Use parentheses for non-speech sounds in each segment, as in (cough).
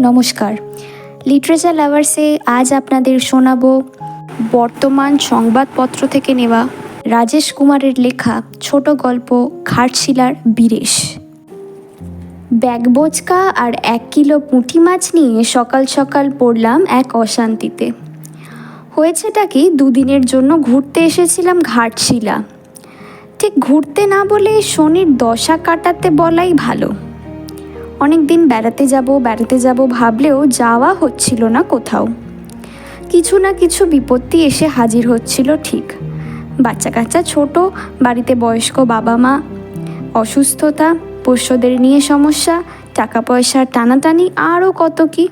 নমস্কার। লিটারেচার লাভার্সে আজ আপনাদের শোনাব বর্তমান সংবাদপত্র থেকে নেওয়া রাজেশ কুমারের লেখা ছোট গল্প ঘাটশিলার বীরেশ। ব্যাগবোচকা আর এক কিলো পুঁটি মাছ নিয়ে সকাল সকাল পড়লাম এক অশান্তিতে। হয়েছেটা কি, দুদিনের জন্য ঘুরতে এসেছিলাম ঘাটশিলা। ঠিক ঘুরতে না বলে শনির দশা কাটাতে বলাই ভালো। অনেক দিন বেড়াতে যাব বেড়াতে যাব ভাবলেও যাওয়া হচ্ছিল না কোথাও। কিছু না কিছু বিপত্তি এসে হাজির হচ্ছিল ঠিক। বাচ্চা কাচ্চা ছোট, বাড়িতে বয়স্ক বাবা মা, অসুস্থতা, পোষ্যদের নিয়ে সমস্যা, টাকা পয়সার টানাটানি আরও কত কি?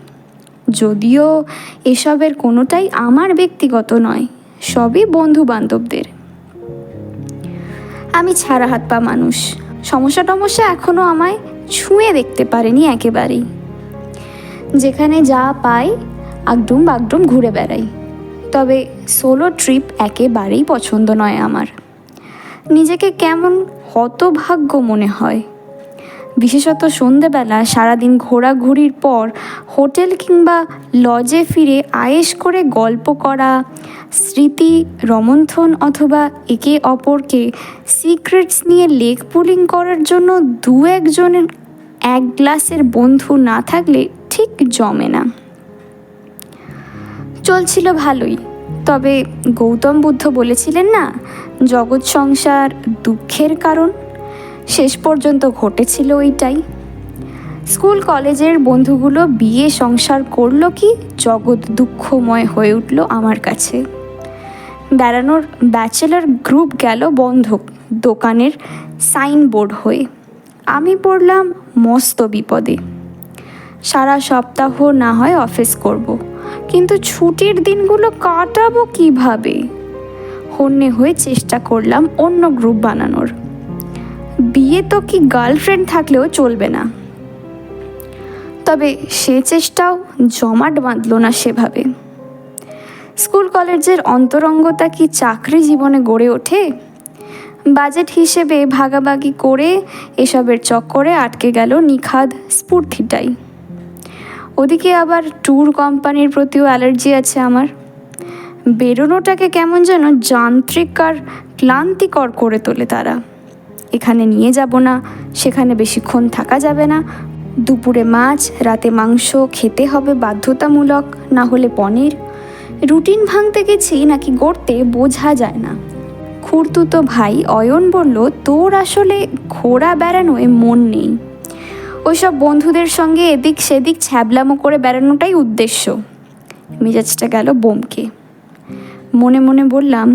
যদিও এসবের কোনোটাই আমার ব্যক্তিগত নয়, সবই বন্ধু বান্ধবদের আমি ছাড়া হাত পা মানুষ, সমস্যা টমস্যা এখনও আমায় ছুঁয়ে দেখতে পারেনি একেবারেই। যেখানে যা পাই, আগডুম বাগডুম ঘুরে বেড়াই। তবে সোলো ট্রিপ একেবারেই পছন্দ নয় আমার। নিজেকে কেমন হতভাগ্য মনে হয়। বিশেষত সন্ধেবেলা, সারাদিন ঘোরাঘুরির পর হোটেল কিংবা লজে ফিরে আয়েশ করে গল্প করা, স্মৃতি, রমন্থন অথবা একে অপরকে সিক্রেটস নিয়ে লেগ পুলিং করার জন্য দু একজনের এক গ্লাসের বন্ধু না থাকলে ঠিক জমে না। চলছিল ভালোই। তবে গৌতম বুদ্ধ বলেছিলেন না, জগৎ সংসার দুঃখের কারণ। শেষ পর্যন্ত ঘটেছিল ওইটাই। স্কুল কলেজের বন্ধুগুলো বিয়ে সংসার করল কি? জগৎ দুঃখময় হয়ে উঠল আমার কাছে। বেড়ানোর ব্যাচেলার গ্রুপ গেল বন্ধ দোকানের সাইনবোর্ড হয়ে। আমি পড়লাম মস্ত বিপদে। সারা সপ্তাহ না হয় অফিস করব। কিন্তু ছুটির দিনগুলো কাটাবো কীভাবে? হন্যে হয়ে চেষ্টা করলাম অন্য গ্রুপ বানানোর। বিয়ে তো কি গার্লফ্রেন্ড থাকলেও চলবে না। তবে সে চেষ্টাও জমাট বাঁধল না সেভাবে। স্কুল কলেজের অন্তরঙ্গতা কি চাকরি জীবনে গড়ে ওঠে? বাজেট হিসেবে ভাগাভাগি করে এসবের চক্করে আটকে গেল নিখাদ স্ফূর্তিটাই। ওদিকে আবার ট্যুর কোম্পানির প্রতিও অ্যালার্জি আছে আমার। বেরোনোটাকে কেমন যেন যান্ত্রিক আর ক্লান্তিকর করে তোলে তারা। এখানে নিয়ে যাব না, সেখানে বেশিক্ষণ থাকা যাবে না। দুপুরে মাছ, রাতে মাংস খেতে হবে বাধ্যতামূলক, না হলে পনির। রুটিন ভাঙতে গেছি নাকি গড়তে বোঝা যায় না। খুঁড়তুতো ভাই অয়ন বলল, তোর আসলে ঘোরা বেড়ানোয় মন নেই। ওইসব বন্ধুদের সঙ্গে এদিক সেদিক ছ্যাবলামো করে বেড়ানোটাই উদ্দেশ্য। মেজাজটা গেল বোমকে। মনে মনে বললাম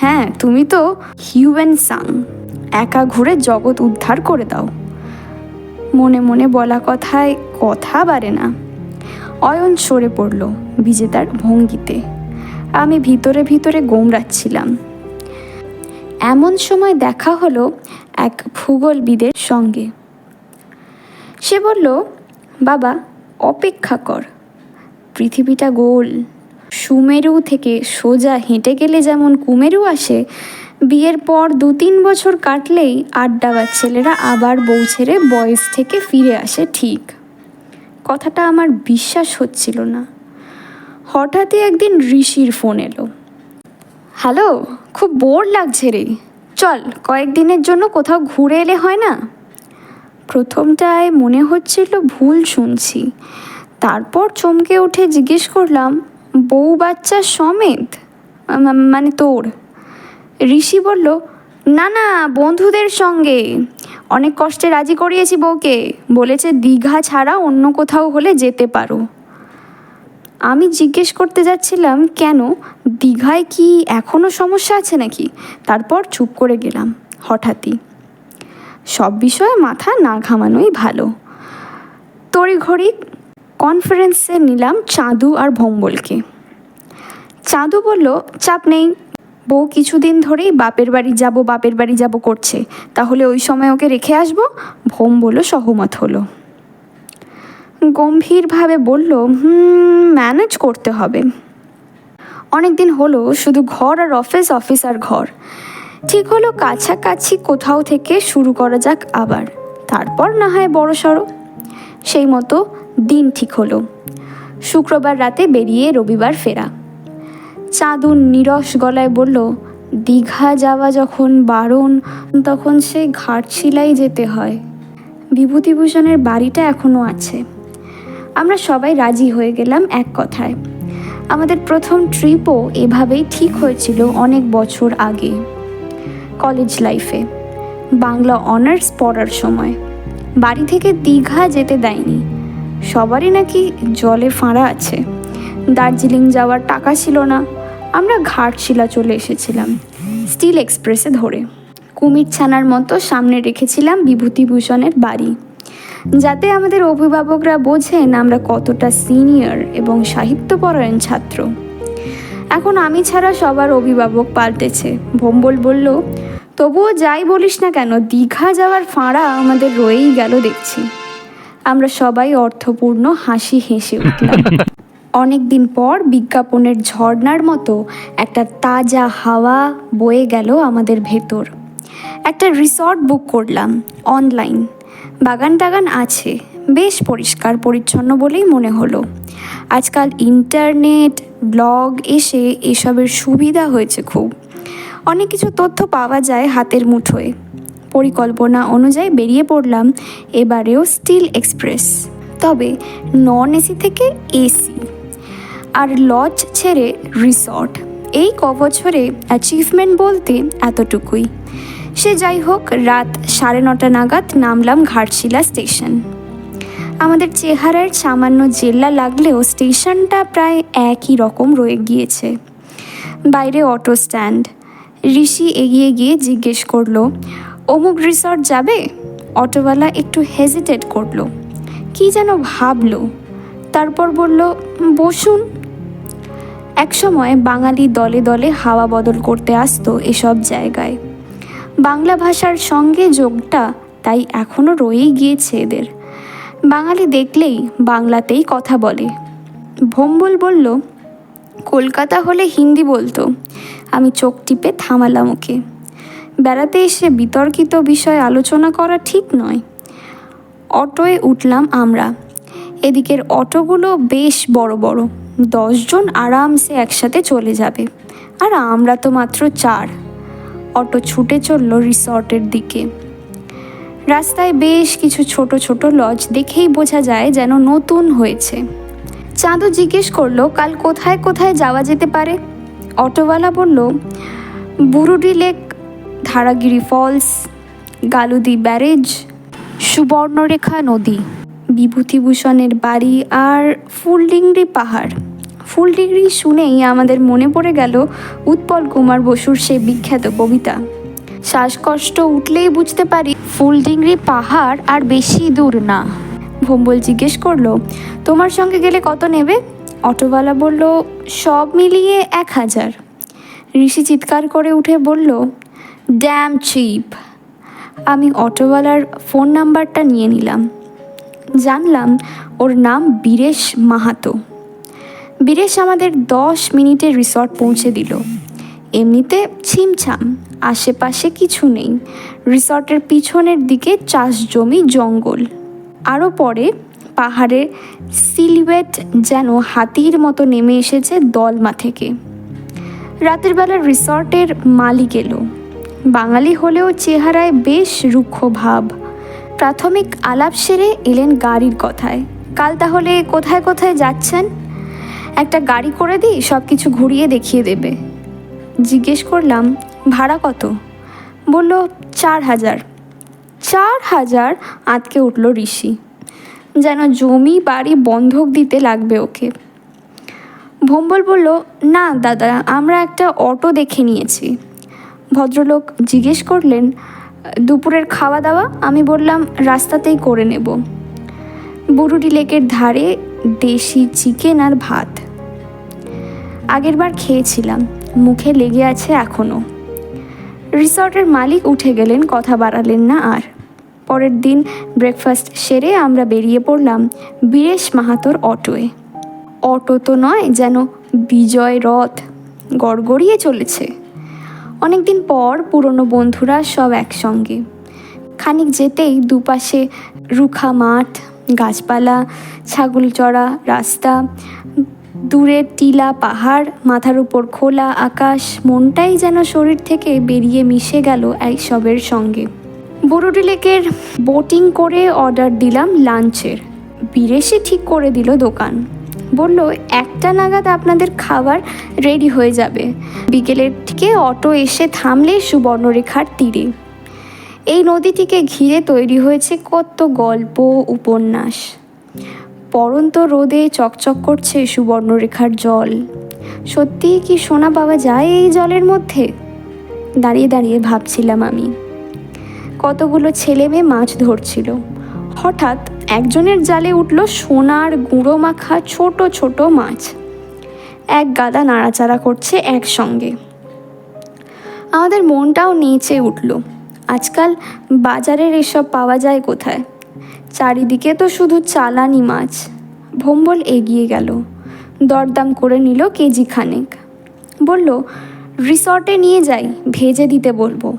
হ্যাঁ তুমি তো হিউম্যান সাং। একা ঘুরে জগৎ উদ্ধার করে দাও। মনে মনে বলা কথায় কথা বাড়ে না। অয়ন সরে পড়ল বিজেতার ভঙ্গিতে। আমি ভিতরে ভিতরে গোমরাচ্ছিলাম এমন সময় দেখা হলো এক ভূগোলবিদের সঙ্গে। সে বলল, বাবা, অপেক্ষা কর। পৃথিবীটা গোল। সুমেরু থেকে সোজা হেঁটে গেলে যেমন কুমেরু আসে বিয়ের পর দু তিন বছর কাটলেই আড্ডাবার ছেলেরা আবার বউ ছেড়ে বয়স থেকে ফিরে আসে ঠিক। কথাটা আমার বিশ্বাস হচ্ছিল না। হঠাৎই একদিন ঋষির ফোন এলো। হ্যালো, খুব বোর লাগছে রে। চল, কয়েকদিনের জন্য কোথাও ঘুরে এলে হয় না? প্রথমটায় মনে হচ্ছিল ভুল শুনছি। তারপর চমকে উঠে জিজ্ঞেস করলাম, বউ বাচ্চা সমেত? মানে তোর? ঋষি বলল, না না, বন্ধুদের সঙ্গে। অনেক কষ্টে রাজি করিয়েছি বউকে। বলেছে, দীঘা ছাড়া অন্য কোথাও হলে যেতে পারো। আমি জিজ্ঞেস করতে যাচ্ছিলাম, কেন? দীঘায় কি এখনও সমস্যা আছে নাকি? তারপর চুপ করে গেলাম, হঠাৎই। সব বিষয়ে মাথা না ঘামানোই ভালো। তড়িঘড়ি কনফারেন্সে নিলাম চাঁদু আর ভম্বলকে। চাঁদু বলল, চাপ নেই বউ কিছুদিন ধরেই বাপের বাড়ি যাব, বাপের বাড়ি যাব করছে। তাহলে ওই সময় ওকে রেখে আসব? ভোম বলল, সহমত হলো। গম্ভীরভাবে বলল, হুম, ম্যানেজ করতে হবে। অনেক দিন হলো, শুধু ঘর আর অফিস অফিস আর ঘর। ঠিক হলো, কাছাকাছি কোথাও থেকে শুরু করা যাক আবার। তারপর না হয় বড় সড়ো। সেই মতো দিন ঠিক হলো। শুক্রবার রাতে বেরিয়ে রবিবার ফেরা। চাঁদুন নিরস গলায় বলল, দীঘা যাওয়া যখন বারণ, তখন সে ঘাটশিলাই যেতে হয়। বিভূতিভূষণের বাড়িটা এখনও আছে। আমরা সবাই রাজি হয়ে গেলাম এক কথায়। আমাদের প্রথম ট্রিপও এভাবেই ঠিক হয়েছিল অনেক বছর আগে। কলেজ লাইফে বাংলা অনার্স পড়ার সময়। বাড়ি থেকে দীঘা যেতে দেয়নি। সবারই নাকি জলে ফাঁড়া আছে। দার্জিলিং যাওয়ার টাকা ছিল না। আমরা ঘাটশিলা চলে এসেছিলাম, স্টিল এক্সপ্রেসে ধরে। কুমির ছানার মতো সামনে রেখেছিলাম বিভূতিভূষণের বাড়ি। যাতে আমাদের অভিভাবকরা বোঝেন আমরা কতটা সিনিয়র এবং সাহিত্যপরায়ণ ছাত্র। এখন আমি ছাড়া সবার অভিভাবক পাল্টেছে। ভম্বল বলল, তবুও যাই বলিস না কেন, দীঘা যাওয়ার ফাঁড়া আমাদের রয়েই গেল দেখছি। আমরা সবাই অর্থপূর্ণ হাসি হেসে উঠলাম। (laughs) অনেক দিন পর বিজ্ঞাপনের ঝর্ণার মতো একটা তাজা হাওয়া বয়ে গেল আমাদের ভেতর। একটা রিসর্ট বুক করলাম, অনলাইন। বাগান টাগান আছে, বেশ পরিষ্কার পরিচ্ছন্ন বলেই মনে হলো। আজকাল ইন্টারনেট, ব্লগ এসে এসবের সুবিধা হয়েছে খুব। অনেক কিছু তথ্য পাওয়া যায় হাতের মুঠোয়। পরিকল্পনা অনুযায়ী বেরিয়ে পড়লাম এবারেও স্টিল এক্সপ্রেস। তবে নন এসি থেকে এসি। আর লজ ছেড়ে রিসর্ট। এই ক বছরে অ্যাচিভমেন্ট বলতে এতটুকুই। সে যাই হোক, রাত সাড়ে নটা নাগাদ নামলাম ঘাটশিলা স্টেশন। আমাদের চেহারার সামান্য জেল্লা লাগলেও স্টেশনটা প্রায় একই রকম রয়ে গিয়েছে। বাইরে অটো স্ট্যান্ড। ঋষি এগিয়ে গিয়ে জিজ্ঞেস করল, অমুক রিসর্ট যাবে? অটোওয়ালা একটু হেজিটেট করল। কি যেন ভাবলো। তারপর বলল, বসুন। একসময় বাঙালি দলে দলে হাওয়া বদল করতে আসতো এসব জায়গায়। বাংলা ভাষার সঙ্গে যোগটা তাই এখনও রয়েই গিয়েছে এদের। বাঙালি দেখলেই বাংলাতেই কথা বলে। ভোম্বল বলল, কলকাতা হলে হিন্দি বলতো। আমি চোখ টিপে থামালাম ওকে। বেড়াতে এসে বিতর্কিত বিষয় আলোচনা করা ঠিক নয়। অটোয় উঠলাম আমরা। এদিকের অটোগুলো বেশ বড় বড়। দশজন আরামসে একসাথে চলে যাবে। আর আমরা তো মাত্র চার। অটো ছুটে চলল রিসর্টের দিকে। রাস্তায় বেশ কিছু ছোট ছোট লজ দেখেই বোঝা যায় যেন নতুন হয়েছে। চাঁদও জিজ্ঞেস করল, কাল কোথায় কোথায় যাওয়া যেতে পারে? অটোওয়ালা বলল, Burudi lake, Dharagiri falls, Galudi barrage, Subarnarekha নদী। বিভূতিভূষণের বাড়ি আর ফুলডিংরি পাহাড়। ফুলডিংরি শুনেই আমাদের মনে পড়ে গেল উৎপল কুমার বসুর সে বিখ্যাত কবিতা। শ্বাসকষ্ট উঠলেই বুঝতে পারি ফুলডিংরি পাহাড় আর বেশি দূর না। ভোম্বল জিজ্ঞেস করল, তোমার সঙ্গে গেলে কত নেবে? অটোওয়ালা বলল, সব মিলিয়ে এক হাজার। ঋষি চিৎকার করে উঠে বলল, ড্যাম চিপ। আমি অটোওয়ালার ফোন নাম্বারটা নিয়ে নিলাম। জানলাম, ওর নাম বীরেশ মাহাতো। বীরেশ আমাদের দশ মিনিটে রিসর্ট পৌঁছে দিল। এমনিতে ছিমছাম, আশেপাশে কিছু নেই। রিসর্টের পিছনের দিকে চাষ জমি জঙ্গল। আরও পরে পাহাড়ে সিলুয়েট যেন হাতির মতো নেমে এসেছে দলমা থেকে। রাতের বেলা রিসর্টের মালিক এলো। বাঙালি হলেও চেহারায় বেশ রুক্ষ ভাব। প্রাথমিক আলাপ সেরে এলেন গাড়ির কথায়। কাল তাহলে কোথায় কোথায় যাচ্ছেন? একটা গাড়ি করে দিই সব কিছু ঘুরিয়ে দেখিয়ে দেবে। জিজ্ঞেস করলাম, ভাড়া কত? বলল, চার হাজার। চার হাজার? আটকে উঠল ঋষি। যেন জমি বাড়ি বন্ধক দিতে লাগবে ওকে। ভম্বল বলল, না দাদা, আমরা একটা অটো দেখে নিয়েছি। ভদ্রলোক জিজ্ঞেস করলেন দুপুরের খাওয়া দাওয়া আমি বললাম, রাস্তাতেই করে নেব। বুরুডি লেকের ধারে দেশি চিকেন আর ভাত। আগেরবার খেয়েছিলাম, মুখে লেগে আছে এখনও রিসর্টের মালিক উঠে গেলেন, কথা বাড়ালেন না আর। পরের দিন ব্রেকফাস্ট সেরে আমরা বেরিয়ে পড়লাম বীরেশ মাহাতোর অটোয়। অটো তো নয়, যেন বিজয় রথ গড়গড়িয়ে চলেছে। অনেকদিন পর পুরনো বন্ধুরা সব একসঙ্গে। খানিক যেতেই দুপাশে রুখা মাঠ, গাছপালা, ছাগল চড়া রাস্তা দূরের টিলা পাহাড়, মাথার উপর খোলা আকাশ, মনটাই যেন শরীর থেকে বেরিয়ে মিশে গেল এইসবের সঙ্গে। বরুডি লেকের বোটিং করে অর্ডার দিলাম লাঞ্চের। বিরেশে ঠিক করে দিল দোকান। বলল, একটা নাগাদ আপনাদের খাবার রেডি হয়ে যাবে। বিকেলের থেকে অটো এসে থামলে সুবর্ণরেখার তীরে। এই নদীটিকে ঘিরে তৈরি হয়েছে কত গল্প, উপন্যাস। পরন্ত রোদে চকচক করছে সুবর্ণরেখার জল। সত্যিই কি সোনা পাওয়া যায় এই জলের মধ্যে? দাঁড়িয়ে দাঁড়িয়ে ভাবছিলাম আমি। কতগুলো ছেলে মেয়ে মাছ ধরছিল। হঠাৎ একজনের জালে উঠল সোনার গুঁড়ো মাখা ছোট ছোট মাছ। এক গাদা নাড়াচাড়া করছে একসঙ্গে। আমাদের মনটাও নেচে উঠল। আজকাল বাজারের এসব পাওয়া যায় কোথায়? চারিদিকে তো শুধু চালানি মাছ। ভম্বল এগিয়ে গেল। দরদাম করে নিল কেজি খানেক বলল, রিসর্টে নিয়ে যাই, ভেজে দিতে বলব।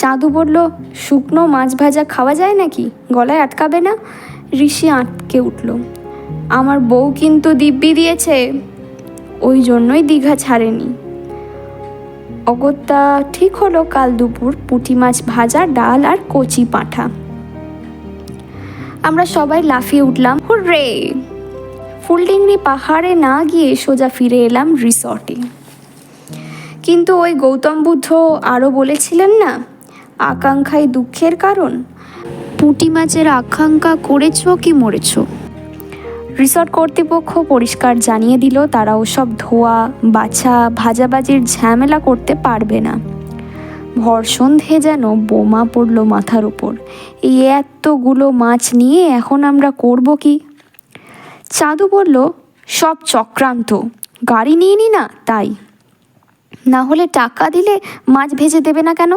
চাঁদু বলল, শুকনো মাছ ভাজা খাওয়া যায় নাকি? গলায় আটকাবে না? ঋষি আটকে উঠল, আমার বউ কিন্তু দিব্যি দিয়েছে, ওই জন্যই দীঘা ছাড়েনি। অগত্যা ঠিক হলো কাল দুপুর পুঁটি মাছ ভাজা, ডাল আর কচি পাঁঠা। আমরা সবাই লাফিয়ে উঠলাম, হুররে! ফুলডিংরি পাহাড়ে না গিয়ে সোজা ফিরে এলাম রিসর্টে। কিন্তু ওই গৌতম বুদ্ধ আরও বলেছিলেন না আকাঙ্ক্ষাই দুঃখের কারণ? পুঁটি মাছের আকাঙ্ক্ষা করেছ কি মরেছ? রিসর্ট কর্তৃপক্ষ পরিষ্কার জানিয়ে দিল, তারা ওসব ধোয়া, বাছা, ভাজাবাজির ঝামেলা করতে পারবে না। ভর সন্ধে যেন বোমা পড়ল মাথার উপর। এই এতগুলো মাছ নিয়ে এখন আমরা করব কি? চাঁদু বলল, সব চক্রান্ত। গাড়ি নিয়ে নি না, তাই। না হলে টাকা দিলে মাছ ভেজে দেবে না কেন?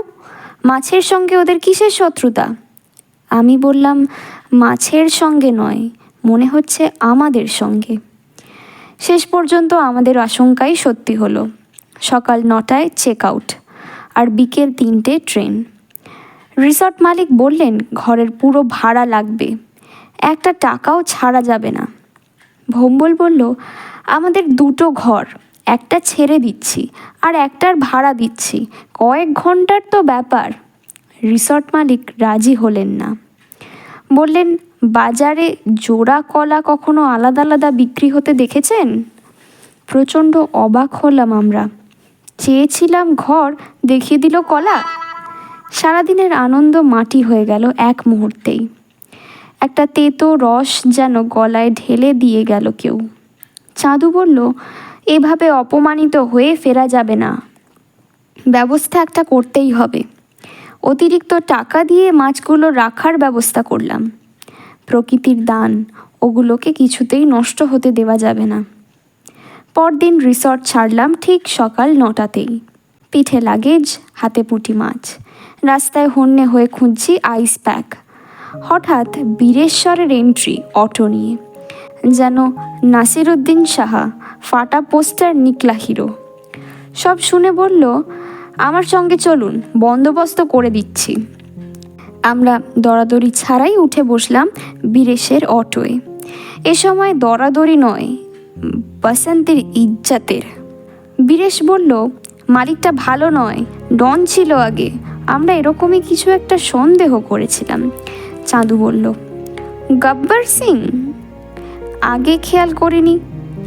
মাছের সঙ্গে ওদের কিসের শত্রুতা? আমি বললাম, মাছের সঙ্গে নয়, মনে হচ্ছে আমাদের সঙ্গে। শেষ পর্যন্ত আমাদের আশঙ্কাই সত্যি হলো। সকাল নটায় চেক আউট আর বিকেল তিনটে ট্রেন রিসর্ট মালিক বললেন, ঘরের পুরো ভাড়া লাগবে। একটা টাকাও ছাড়া যাবে না। ভম্বল বলল, আমাদের দুটো ঘর একটা ছেড়ে দিচ্ছি আর একটার ভাড়া দিচ্ছি। কয়েক ঘণ্টার তো ব্যাপার। রিসর্ট মালিক রাজি হলেন না। বললেন, বাজারে জোড়া কলা কখনো আলাদা আলাদা বিক্রি হতে দেখেছেন? প্রচণ্ড অবাক হলাম আমরা। চেয়েছিলাম ঘর দেখিয়ে দিল কলা। সারাদিনের আনন্দ মাটি হয়ে গেল এক মুহূর্তেই। একটা তেতো রস যেন গলায় ঢেলে দিয়ে গেল কেউ। চাঁদু বলল এভাবে অপমানিত হয়ে ফেরা যাবে না। ব্যবস্থা একটা করতেই হবে। অতিরিক্ত টাকা দিয়ে মাছগুলো রাখার ব্যবস্থা করলাম। প্রকৃতির দান, ওগুলোকে কিছুতেই নষ্ট হতে দেওয়া যাবে না। পরদিন রিসর্ট ছাড়লাম ঠিক সকাল নটাতেই। পিঠে লাগেজ, হাতে পুঁটি মাছ। রাস্তায় হন্যে হয়ে খুঁজছি আইস প্যাক। হঠাৎ বীরেশ্বরের এন্ট্রি অটো নিয়ে। যেন নাসিরুদ্দিন সাহা ফাটা পোস্টার নিকলা হিরো। সব শুনে বলল, আমার সঙ্গে চলুন, বন্দোবস্ত করে দিচ্ছি। আমরা দরাদরি ছাড়াই উঠে বসলাম বিরেশের অটোয়। এ সময় দরাদরি নয়, বসন্তের ইজ্জাতের। বিরেশ বলল, মালিকটা ভালো নয়, ডন ছিল আগে। আমরা এরকমই কিছু একটা সন্দেহ করেছিলাম। চাঁদু বলল, গব্বর সিং আগে খেয়াল করিনি।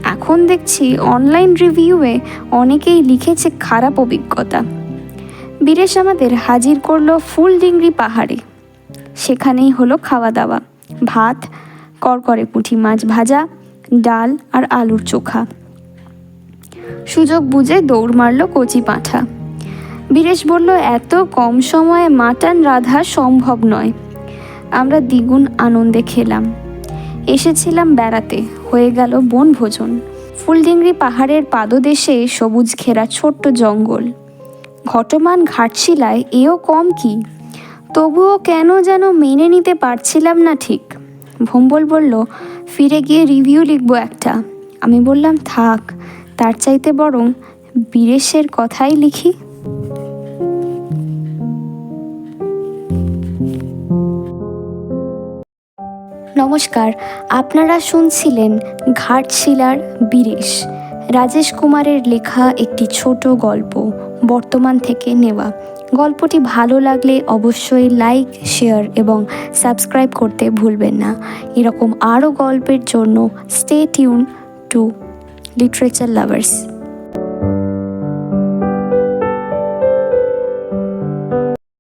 এখন দেখছি অনলাইন রিভিউয়ে অনেকেই লিখেছে খারাপ অভিজ্ঞতা। বীরেশ আমাদের হাজির করল ফুল ডিংরি পাহাড়ে। সেখানেই হলো খাওয়া দাওয়া ভাত, করকরে পুঁটি মাছ ভাজা, ডাল আর আলুর চোখা। সুযোগ বুঝে দৌড় মারল কচি পাঁঠা। বীরেশ বলল, এত কম সময়ে মাটন রাধা সম্ভব নয়। আমরা দ্বিগুণ আনন্দে খেলাম। এসেছিলাম বেড়াতে, হয়ে গেল বনভোজন। ফুলডিংরি পাহাড়ের পাদদেশে সবুজ ঘেরা ছোট্ট জঙ্গল। ঘটমান ঘাটশিলায় এও কম কি? তবুও কেন যেন মেনে নিতে পারছিলাম না ঠিক। ভম্বল বলল, ফিরে গিয়ে রিভিউ লিখব একটা। আমি বললাম, থাক, তার চাইতে বরং বীরেশের কথাই লিখি। নমস্কার, আপনারা শুনছিলেন ঘাটশিলার বীরেশ। রাজেশ কুমারের লেখা একটি ছোট গল্প বর্তমান থেকে নেওয়া। গল্পটি ভালো লাগলে অবশ্যই লাইক, শেয়ার এবং সাবস্ক্রাইব করতে ভুলবেন না। এরকম আরও গল্পের জন্য stay tune to literature lovers